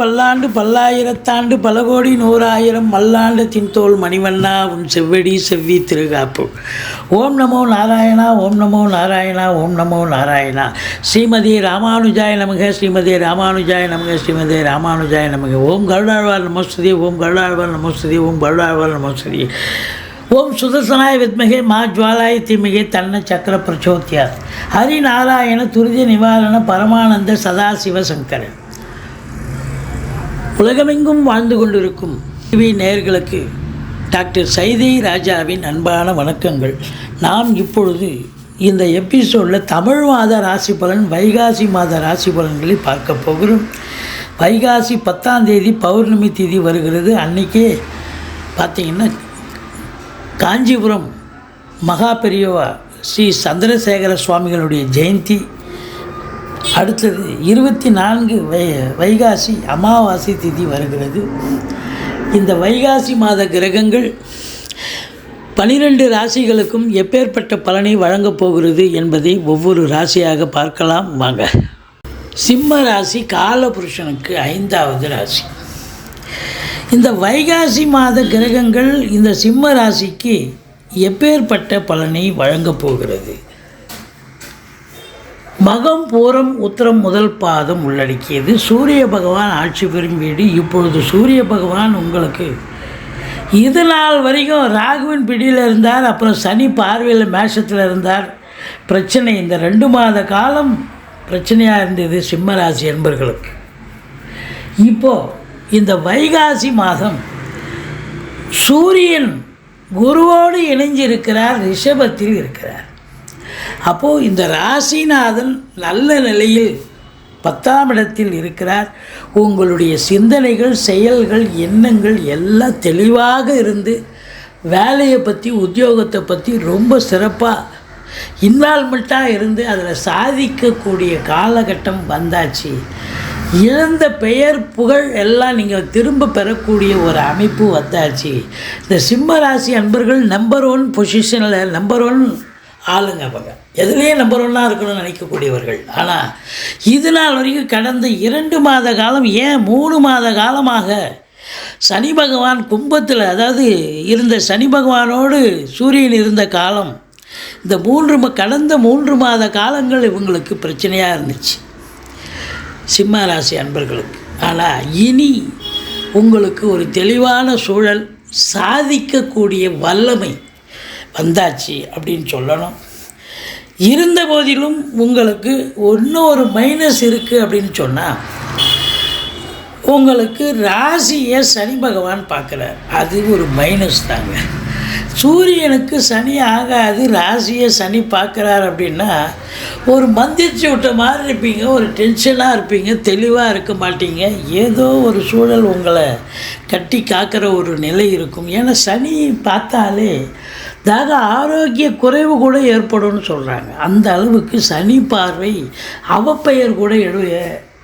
பல்லாண்டு பல்லாயிரத்தாண்டு பல கோடி நூறாயிரம் மல்லாண்டு தின்தோல் மணிவண்ணா உன் செவ்வடி செவ்வி திருகாப்பு. ஓம் நமோ நாராயணா ஓம் நமோ நாராயணா ஓம் நமோ நாராயணா. ஸ்ரீமதி ராமானுஜாய நமக ஸ்ரீமதி ராமானுஜாய நமக ஸ்ரீமதி ராமானுஜாய நமக. ஓம் கருடாழ்வார் நமஸ்துதி ஓம் கருடாழ்வார் நமஸ்துதி ஓம் கருடாழ்வார் நமஸ்துதி. ஓம் சுதர்சனாய வித்மகே மா ஜுவாலாய தீமிகே தன்ன சக்கர பிரச்சோத்தியார் ஹரிநாராயண துரித நிவாரண பரமானந்த சதாசிவ சங்கரன். உலகமெங்கும் வாழ்ந்து கொண்டிருக்கும் டிவி நேயர்களுக்கு டாக்டர் சைதை ராஜாவின் அன்பான வணக்கங்கள். நாம் இப்பொழுது இந்த எபிசோடில் தமிழ் மாத ராசி பலன் வைகாசி மாத ராசி பலன்களை பார்க்க போகிறோம். வைகாசி பத்தாம் தேதி பௌர்ணமி தேதி வருகிறது. அன்றைக்கே பார்த்திங்கன்னா காஞ்சிபுரம் மகா பெரியவா ஸ்ரீ சந்திரசேகர சுவாமிகளுடைய ஜெயந்தி. அடுத்தது இருபத்தி நான்கு வை வைகாசி அமாவாசை திதி வருகிறது. இந்த வைகாசி மாத கிரகங்கள் பனிரெண்டு ராசிகளுக்கும் எப்பேற்பட்ட பலனை வழங்கப் போகிறது என்பதை ஒவ்வொரு ராசியாக பார்க்கலாம். வாங்க. சிம்ம ராசி காலபுருஷனுக்கு ஐந்தாவது ராசி. இந்த வைகாசி மாத கிரகங்கள் இந்த சிம்ம ராசிக்கு எப்பேற்பட்ட பலனை வழங்கப் போகிறது? மகம் பூரம் உத்தரம் முதல் பாதம் உள்ளடக்கியது. சூரிய பகவான் ஆட்சி பெறும் வீடு. இப்பொழுது சூரிய பகவான் உங்களுக்கு இது நாள் வரைக்கும் ராகுவின் பிடியில் இருந்தார். அப்புறம் சனி பார்வையில் மேஷத்தில் இருந்தார். பிரச்சனை இந்த ரெண்டு மாத காலம் பிரச்சனையாக இருந்தது சிம்மராசி என்பர்களுக்கு. இப்போது இந்த வைகாசி மாதம் சூரியன் குருவோடு இணைஞ்சிருக்கிறார் ரிஷபத்தில் இருக்கிறார். அப்போது இந்த ராசிநாதன் நல்ல நிலையில் பத்தாம் இடத்தில் இருக்கிறார். உங்களுடைய சிந்தனைகள் செயல்கள் எண்ணங்கள் எல்லாம் தெளிவாக இருந்து வேலையை பற்றி உத்தியோகத்தை பற்றி ரொம்ப சிறப்பாக இன்வால்மெண்ட்டாக இருந்து அதில் சாதிக்கக்கூடிய காலகட்டம் வந்தாச்சு. இழந்த பெயர் புகழ் எல்லாம் நீங்கள் திரும்ப பெறக்கூடிய ஒரு அமைப்பு வந்தாச்சு. இந்த சிம்ம ராசி அன்பர்கள் நம்பர் ஒன் பொசிஷனில் நம்பர் ஒன் ஆளுங்க அவங்க. எதுலேயே நம்பர் ஒன்னாக இருக்கணும்னு நினைக்கக்கூடியவர்கள். ஆனால் இது நாள் வரைக்கும் கடந்த இரண்டு மாத காலம் ஏன் மூணு மாத காலமாக சனி பகவான் கும்பத்தில் அதாவது இருந்த சனி பகவானோடு சூரியன் இருந்த காலம் இந்த மூன்று கடந்த மூன்று மாத காலங்கள் இவங்களுக்கு பிரச்சனையாக இருந்துச்சு. சிம்ம ராசி அன்பர்களுக்கு. ஆனால் இனி உங்களுக்கு ஒரு தெளிவான சூழல் சாதிக்கக்கூடிய வல்லமை வந்தாச்சு அப்படின்னு சொல்லணும். இருந்த போதிலும் உங்களுக்கு இன்னொரு மைனஸ் இருக்குது அப்படின்னு சொன்னால் உங்களுக்கு ராசியை சனி பகவான் பார்க்குறார். அது ஒரு மைனஸ் தாங்க. சூரியனுக்கு சனி ஆகாது ராசியை சனி பார்க்குறார் அப்படின்னா ஒரு மந்திச்சு விட்ட மாதிரி இருப்பீங்க ஒரு டென்ஷனாக இருப்பீங்க தெளிவாக இருக்க மாட்டீங்க. ஏதோ ஒரு சூழல் உங்களை கட்டி காக்கிற ஒரு நிலை இருக்கும். ஏன்னா சனி பார்த்தாலே தாக ஆரோக்கிய குறைவு கூட ஏற்படும்னு சொல்கிறாங்க அந்த அளவுக்கு சனி பார்வை அவப்பெயர் கூட எடு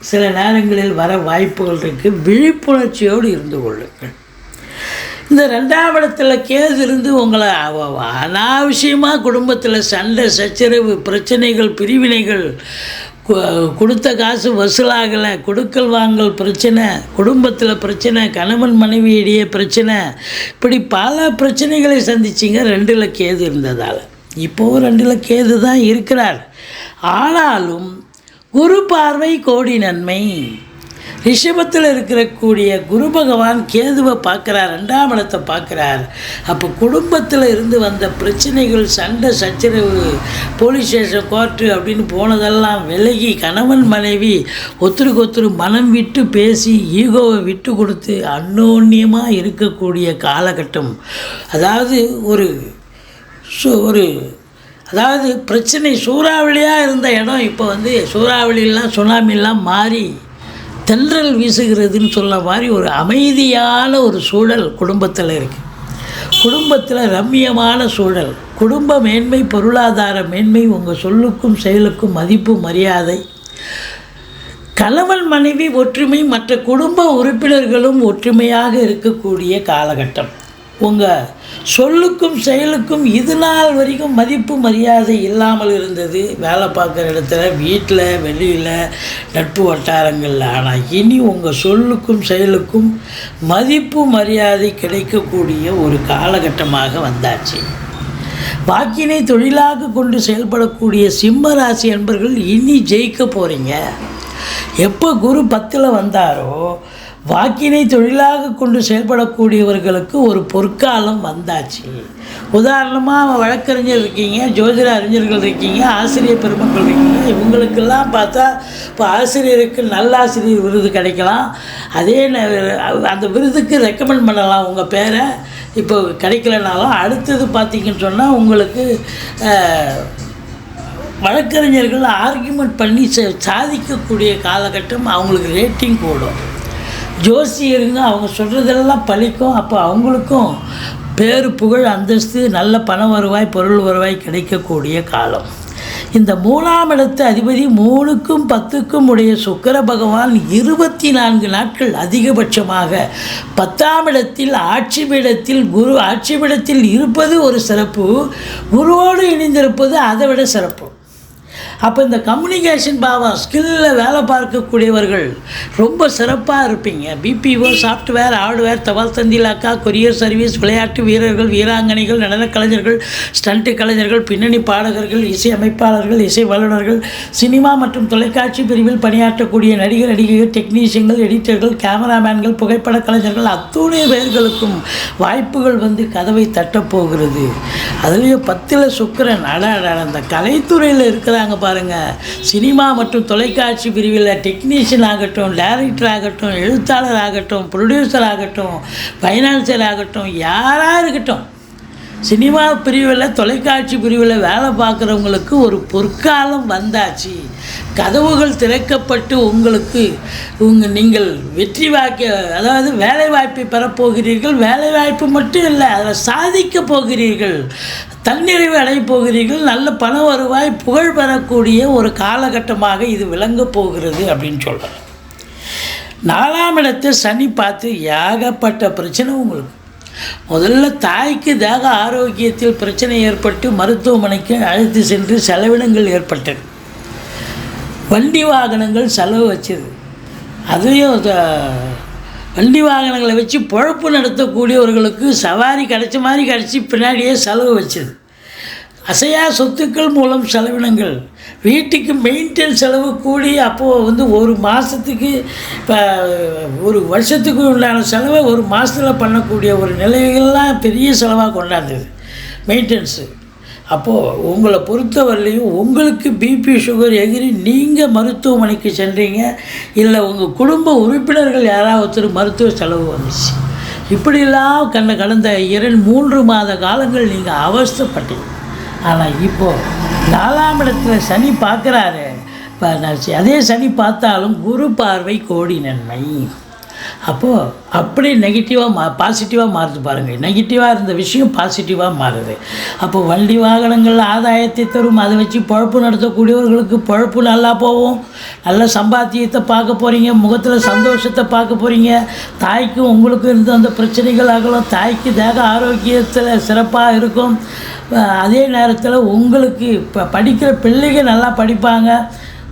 சில நேரங்களில் வர வாய்ப்புகள் இருக்குது விழிப்புணர்ச்சியோடு இருந்து கொள்ளுங்கள். இந்த ரெண்டாம் இடத்துல கேது இருந்து உங்களை அனாவசியமாக குடும்பத்தில் சண்டை சச்சரவு பிரச்சனைகள் பிரிவினைகள் கொடுத்த காசு வசூலாகலை. கொடுக்கல் வாங்கல் பிரச்சனை குடும்பத்தில் பிரச்சனை கணவன் மனைவியிடையே பிரச்சனை. இப்படி பல பிரச்சனைகளை சந்திச்சிங்க ரெண்டில் கேது இருந்ததால். இப்போவும் ரெண்டில் கேது தான் இருக்கிறார். ஆனாலும் குரு பார்வை கோடி நன்மை. ரிஷபத்தில் இருக்கக்கூடிய குரு பகவான் கேதுவை பார்க்குறார் ரெண்டாம் இடத்தை பார்க்குறார். அப்போ குடும்பத்தில் இருந்து வந்த பிரச்சனைகள் சண்டை சச்சரவு போலீஸ் ஸ்டேஷன் கோர்ட்டு அப்படின்னு போனதெல்லாம் விலகி கணவன் மனைவி ஒருத்தருக்கு ஒருத்தர் மனம் விட்டு பேசி ஈகோவை விட்டு கொடுத்து அன்னோன்யமாக இருக்கக்கூடிய காலகட்டம். அதாவது ஒரு சு- ஒரு அதாவது பிரச்சனை சூறாவளியாக இருந்த இடம் இப்போ வந்து சூறாவளியெல்லாம் சுனாமிலாம் மாறி தென்றல் வீசுகிறதுன்னு சொல்ல மாதிரி ஒரு அமைதியான ஒரு சூழல் குடும்பத்தில் இருக்குது குடும்பத்தில் ரம்மியமான சூழல். குடும்ப மேன்மை பொருளாதார மேன்மை உங்கள் சொல்லுக்கும் செயலுக்கும் மதிப்பு மரியாதை. கணவன் மனைவி ஒற்றுமை மற்ற குடும்ப உறுப்பினர்களும் ஒற்றுமையாக இருக்கக்கூடிய காலகட்டம். உங்கள் சொல்லுக்கும் செயலுக்கும் இது நாள் வரைக்கும் மதிப்பு மரியாதை இல்லாமல் இருந்தது. வேலை பார்க்குற இடத்துல வீட்டில் வெளியில் நட்பு வட்டாரங்களில். ஆனால் இனி உங்கள் சொல்லுக்கும் செயலுக்கும் மதிப்பு மரியாதை கிடைக்கக்கூடிய ஒரு காலகட்டமாக வந்தாச்சு. வாக்கினை தொழிலாக கொண்டு செயல்படக்கூடிய சிம்ம ராசி அன்பர்கள் இனி ஜெயிக்க போகிறீங்க எப்போ குரு பத்தில் வந்தாரோ வாக்கினை தொழிலாக கொண்டு செயல்படக்கூடியவர்களுக்கு ஒரு பொற்காலம் வந்தாச்சு. உதாரணமாக வழக்கறிஞர் இருக்கீங்க ஜோதிட அறிஞர்கள் இருக்கீங்க ஆசிரியர் பெருமக்கள் இருக்கீங்க. இவங்களுக்கெல்லாம் பார்த்தா இப்போ ஆசிரியருக்கு நல்லாசிரியர் விருது கிடைக்கலாம். அதே அந்த விருதுக்கு ரெக்கமெண்ட் பண்ணலாம் உங்கள் பேரை. இப்போ கிடைக்கலனாலும் அடுத்தது பார்த்தீங்கன்னு சொன்னால் உங்களுக்கு வழக்கறிஞர்கள் ஆர்கியூமெண்ட் பண்ணி ச- சாதிக்கக்கூடிய காலகட்டம் அவங்களுக்கு ரேட்டிங் கூடும். ஜோசியருங்க அவங்க சொல்கிறதெல்லாம் பழிக்கும். அப்போ அவங்களுக்கும் பேரு புகழ் அந்தஸ்து நல்ல பண வருவாய் பொருள் வருவாய் கிடைக்கக்கூடிய காலம். இந்த மூணாம் இடத்து அதிபதி மூணுக்கும் பத்துக்கும் உடைய சுக்கர பகவான் இருபத்தி நான்கு நாட்கள் அதிகபட்சமாக பத்தாம் இடத்தில் ஆட்சி பீடத்தில் குரு ஆட்சி பீடத்தில் இருப்பது ஒரு சிறப்பு. குருவோடு இணைந்திருப்பது அதை விட சிறப்பு. அப்போ இந்த கம்யூனிகேஷன் பாவம் ஸ்கில்லில் வேலை பார்க்கக்கூடியவர்கள் ரொம்ப சிறப்பாக இருப்பீங்க. பிபிஓ சாஃப்ட்வேர் ஹார்ட்வேர் தபால் தந்திலாக்கா கொரியர் சர்வீஸ் விளையாட்டு வீரர்கள் வீராங்கனைகள் நடன கலைஞர்கள் ஸ்டண்ட் கலைஞர்கள் பின்னணி பாடகர்கள் இசை அமைப்பாளர்கள் இசை வல்லுநர்கள் சினிமா மற்றும் தொலைக்காட்சி பிரிவில் பணியாற்றக்கூடிய நடிகர் நடிகைகள் டெக்னீஷியன்கள் எடிட்டர்கள் கேமராமேன்கள் புகைப்பட கலைஞர்கள் அத்துணை பேர்களுக்கும் வாய்ப்புகள் வந்து கதவை தட்டப் போகிறது. அதுலேயும் பத்தில் சுக்கரன் அட அட, அந்த கலைத்துறையில் இருக்கிறாங்க பாருங்க. சினிமா மற்றும் தொலைக்காட்சி பிரிவில் டெக்னீஷியன் ஆகட்டும் டைரக்டர் ஆகட்டும் எழுத்தாளர் ஆகட்டும் ப்ரொடியூசர் ஆகட்டும் ஃபைனான்சியர் ஆகட்டும் யாராக இருக்கட்டும். சினிமா பிரிவில் தொலைக்காட்சி பிரிவில் வேலை பார்க்குறவங்களுக்கு ஒரு பொற்காலம் வந்தாச்சு. கதவுகள் திறக்கப்பட்டு உங்களுக்கு உங்கள் நீங்கள் வெற்றி வாய்க்க அதாவது வேலை வாய்ப்பை பெறப்போகிறீர்கள் வேலை வாய்ப்பு மட்டும் இல்லை அதில் சாதிக்க போகிறீர்கள். தன்னிறைவு அடையப் போகிறீர்கள். நல்ல பண வருவாய் புகழ் பெறக்கூடிய ஒரு காலகட்டமாக இது விளங்கப் போகிறது அப்படின்னு சொல்கிறேன் நாலாம் இடத்தை சனி பார்த்து ஏகப்பட்ட பிரச்சனை உங்களுக்கு. முதல்ல தாய்க்கு தேக ஆரோக்கியத்தில் பிரச்சனை ஏற்பட்டு மருத்துவமனைக்கு அழைத்து சென்று செலவினங்கள் ஏற்பட்டது. வண்டி வாகனங்கள் செலவு வச்சது. அதையும் த- வண்டி வாகனங்களை வச்சு பொழப்பு நடத்தக்கூடியவர்களுக்கு சவாரி கிடைச்ச மாதிரி கிடச்சி பின்னாடியே செலவு வச்சது. அசையா சொத்துக்கள் மூலம் செலவினங்கள். வீட்டுக்கு மெயின்டெனன்ஸ் செலவு கூடி அப்போது வந்து ஒரு மாதத்துக்கு இப்போ ஒரு வருஷத்துக்கு உண்டான செலவை ஒரு மாதத்தில் பண்ணக்கூடிய ஒரு நிலைகள்லாம் பெரிய செலவாக கொண்டாந்தது. மெயின்டெனன்ஸு அப்போது உங்களை பொறுத்தவரையிலையும் உங்களுக்கு பிபி சுகர் எகிரி நீங்கள் மருத்துவமனைக்கு சென்றீங்க. இல்லை உங்கள் குடும்ப உறுப்பினர்கள் யாராவது மருத்துவ செலவு வந்துச்சு. இப்படிலாம் கண்ண கடந்த இரண்டு மூன்று மாத காலங்கள் நீங்கள் அவஸ்தப்பட்டீங்க. ஆனால் இப்போது நாலாம் இடத்துல சனி பார்க்குறாரு. இப்போ நான் அதே சனி பார்த்தாலும் குரு பார்வை கோடி நன்மை. அப்போது அப்படி நெகட்டிவாக மா பாசிட்டிவாக மாறுது பாருங்கள் நெகட்டிவாக இருந்த விஷயம் பாசிட்டிவாக மாறுது. அப்போ வண்டி வாகனங்கள் ஆதாயத்தை தரும் அதை வச்சு பொழப்பு நடத்தக்கூடியவர்களுக்கு பழப்பு நல்லா போகும். நல்ல சம்பாத்தியத்தை பார்க்க போகிறீங்க முகத்தில் சந்தோஷத்தை பார்க்க போகிறீங்க தாய்க்கும் உங்களுக்கும் இருந்த அந்த பிரச்சனைகள் ஆகலாம் தாய்க்கு தேக ஆரோக்கியத்தில் சிறப்பாக இருக்கும். அதே நேரத்தில் உங்களுக்கு இப்போ படிக்கிற பிள்ளைங்க நல்லா படிப்பாங்க.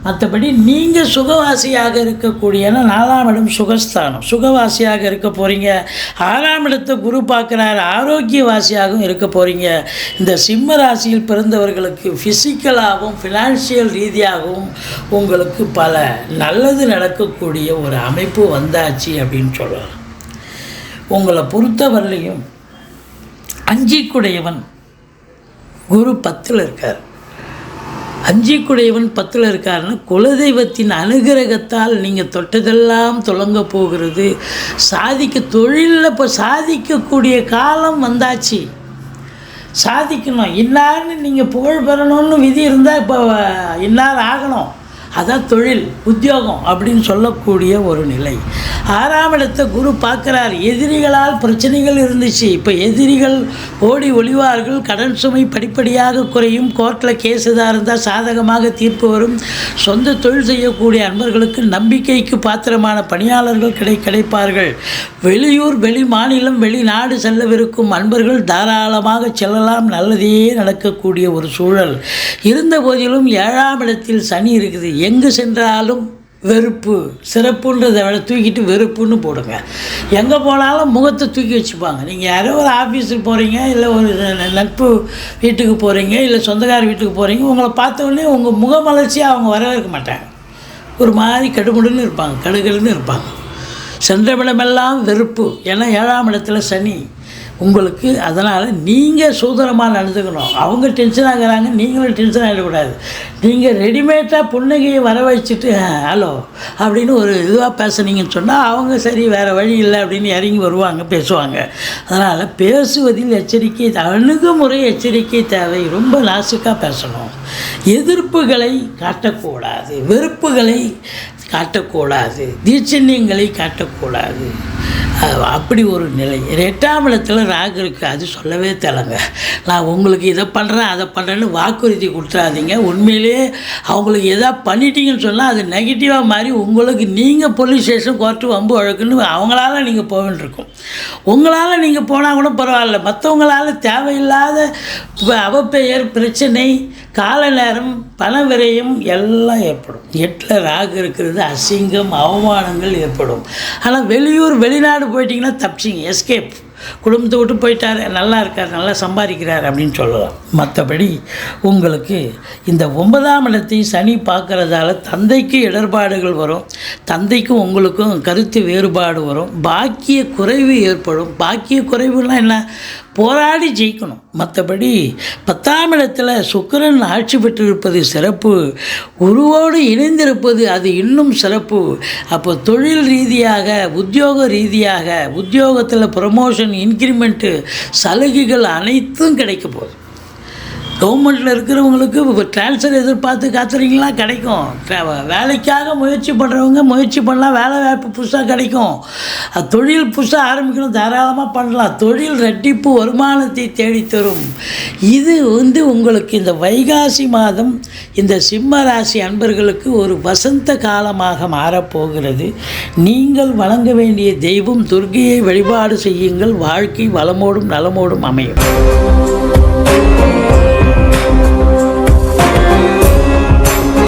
மற்றபடி நீங்கள் சுகவாசியாக இருக்கக்கூடியன நாலாம் இடம் சுகஸ்தானம். சுகவாசியாக இருக்க போகிறீங்க ஆறாம் இடத்தை குரு பார்க்குறாரு. ஆரோக்கியவாசியாகவும் இருக்க போகிறீங்க இந்த சிம்ம ராசியில் பிறந்தவர்களுக்கு ஃபிசிக்கலாகவும் ஃபினான்ஷியல் ரீதியாகவும் உங்களுக்கு பல நல்லது நடக்கக்கூடிய ஒரு அமைப்பு வந்தாச்சு அப்படின்னு சொல்லலாம். உங்களை பொறுத்தவரையிலையும் அஞ்சிக்குடையவன் குரு பத்தில் இருக்கார். அஞ்சிக்குடையவன் பத்தில் இருக்காருன்னா குலதெய்வத்தின் அனுகிரகத்தால் நீங்கள் தொட்டதெல்லாம் தொடங்க போகிறது. சாதிக்க தொழிலில் இப்போ சாதிக்கக்கூடிய காலம் வந்தாச்சு. சாதிக்கணும். இன்னார்னு நீங்கள் புகழ் பெறணும்னு விதி இருந்தால் இப்போ இன்னார் ஆகணும். அதான் தொழில் உத்தியோகம் அப்படின்னு சொல்லக்கூடிய ஒரு நிலை. ஆறாம் இடத்தை குரு பார்க்குறார். எதிரிகளால் பிரச்சனைகள் இருந்துச்சு. இப்போ எதிரிகள் ஓடி ஒளிவார்கள். கடன் சுமை படிப்படியாக குறையும். கோர்ட்டில் கேஸ் எதாக இருந்தால் சாதகமாக தீர்ப்பு வரும். சொந்த தொழில் செய்யக்கூடிய அன்பர்களுக்கு நம்பிக்கைக்கு பாத்திரமான பணியாளர்கள் கிடை கிடைப்பார்கள். வெளியூர் வெளி மாநிலம் வெளிநாடு செல்லவிருக்கும் அன்பர்கள் தாராளமாக செல்லலாம். நல்லதே நடக்கக்கூடிய ஒரு சூழல். இருந்த போதிலும் ஏழாம் இடத்தில் சனி இருக்குது. எங்கு சென்றாலும் வெறுப்பு சிறப்புன்றதை விட தூக்கிட்டு வெறுப்புன்னு போடுங்க. எங்கே போனாலும் முகத்தை தூக்கி வச்சுப்பாங்க. நீங்கள் யாரோ ஒரு ஆஃபீஸுக்கு போகிறீங்க இல்லை ஒரு நட்பு வீட்டுக்கு போகிறீங்க இல்லை சொந்தக்கார வீட்டுக்கு போகிறீங்க உங்களை பார்த்த உடனே உங்கள் முகமலர்ச்சியாக அவங்க வரவேற்க மாட்டாங்க. ஒரு மாதிரி கடுமுடுன்னு இருப்பாங்க கடுகடுன்னு இருப்பாங்க. சென்ற இடமெல்லாம் வெறுப்பு. ஏன்னா ஏழாம் இடத்துல சனி. உங்களுக்கு அதனால் நீங்கள் சூதனமாக நடந்துக்கணும். அவங்க டென்ஷன் ஆகிறாங்க நீங்களும் டென்ஷன் ஆகிடக்கூடாது நீங்கள் ரெடிமேடாக புன்னகையை வர வச்சுட்டு ஹலோ அப்படின்னு ஒரு இதுவாக பேசுனீங்கன்னு சொன்னால் அவங்க சரி வேறு வழி இல்லை அப்படின்னு இறங்கி வருவாங்க பேசுவாங்க. அதனால் பேசுவதில் எச்சரிக்கை அணுகுமுறை எச்சரிக்கை தேவை. ரொம்ப நாசுக்காக பேசணும். எதிர்ப்புகளை காட்டக்கூடாது. வெறுப்புகளை காட்டக்கூடாது. தீட்சண்யங்களை காட்டக்கூடாது. அப்படி ஒரு நிலை. எட்டாம் இடத்துல ராகு இருக்குது அது சொல்லவே தேவைங்க நான் உங்களுக்கு இதை பண்ணுறேன் அதை பண்ணுறேன்னு வாக்குறுதி கொடுத்துறாதீங்க. உண்மையிலேயே அவங்களுக்கு எதாவது பண்ணிட்டீங்கன்னு சொன்னால் அது நெகட்டிவாக மாறி உங்களுக்கு நீங்கள் போலீஸ் ஸ்டேஷன் கோர்ட்டு வம்பு வழக்குன்னு அவங்களால நீங்கள் போக உங்களால் நீங்கள் போனால் கூட பரவாயில்ல. மற்றவங்களால தேவையில்லாத அவப்பெயர் பிரச்சனை கால நேரம் பண விரயம் எல்லாம் ஏற்படும். எட்டில் ராகு இருக்கிறது அசிங்கம் அவமானங்கள் ஏற்படும். ஆனால் வெளியூர் வெளிநாடு போயிட்டிங்கன்னா தப்பிச்சிங்க. எஸ்கேப் குடும்பத்தை விட்டு போயிட்டார். நல்லா இருக்கார் நல்லா சம்பாதிக்கிறார் அப்படின்னு சொல்லலாம். மற்றபடி உங்களுக்கு இந்த ஒன்பதாம் இடத்தை சனி பார்க்குறதால தந்தைக்கு இடர்பாடுகள் வரும் தந்தைக்கும் உங்களுக்கும் கருத்து வேறுபாடு வரும் பாக்கிய குறைவு ஏற்படும். பாக்கிய குறைவுலாம் என்ன? போராடி ஜெயிக்கணும். மற்றபடி பத்தாம் இடத்துல சுக்கிரன் ஆட்சி பெற்றிருப்பது சிறப்பு குருவோடு இணைந்திருப்பது அது இன்னும் சிறப்பு. அப்போ தொழில் ரீதியாக உத்தியோக ரீதியாக உத்தியோகத்தில் ப்ரமோஷன் இன்க்ரிமெண்ட்டு சலுகைகள் அனைத்தும் கிடைக்க போகுது. கவர்மெண்ட்டில் இருக்கிறவங்களுக்கு இப்போ ட்ரான்ஸ்ஃபர் எதிர்பார்த்து காத்துறீங்களா? கிடைக்கும். வேலைக்காக முயற்சி பண்ணுறவங்க முயற்சி பண்ணலாம் வேலை வாய்ப்பு புதுசாக கிடைக்கும். தொழில் புதுசாக ஆரம்பிக்கணும் தாராளமாக பண்ணலாம். தொழில் ரெட்டிப்பு வருமானத்தை தேடித்தரும். இது வந்து உங்களுக்கு இந்த வைகாசி மாதம் இந்த சிம்ம ராசி அன்பர்களுக்கு ஒரு வசந்த காலமாக மாறப்போகிறது. நீங்கள் வழங்க வேண்டிய தெய்வம் துர்க்கையை வழிபாடு செய்யுங்கள். வாழ்க்கை வளமோடும் நலமோடும் அமையும்.